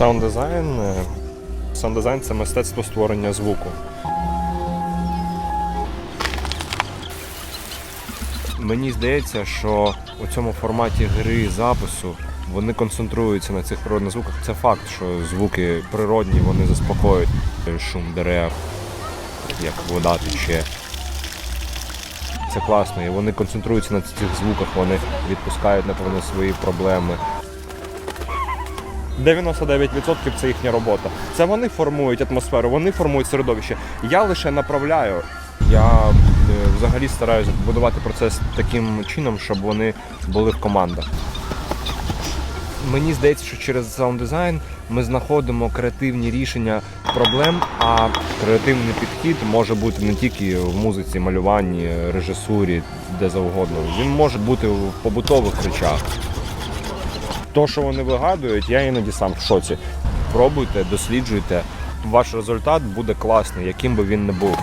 Саунд-дизайн. е, Саунд-дизайн це мистецтво створення звуку. Мені здається, що у цьому форматі гри запису вони концентруються на цих природних звуках. Це факт, що звуки природні, вони заспокоюють шум дерев, як вода тече. Це класно, і вони концентруються на цих звуках, вони відпускають, напевно, свої проблеми. 99% це їхня робота. Це вони формують атмосферу, вони формують середовище. Я лише направляю. Я е, взагалі стараюся будувати процес таким чином, щоб вони були в командах. Мені здається, що через саунд-дизайн ми знаходимо креативні рішення проблем, а креативний підхід може бути не тільки в музиці, малюванні, режисурі, де завгодно. Він може бути в побутових речах. То, що вони вигадують, я іноді сам в шоці. Пробуйте, досліджуйте. Ваш результат буде класний, яким би він не був.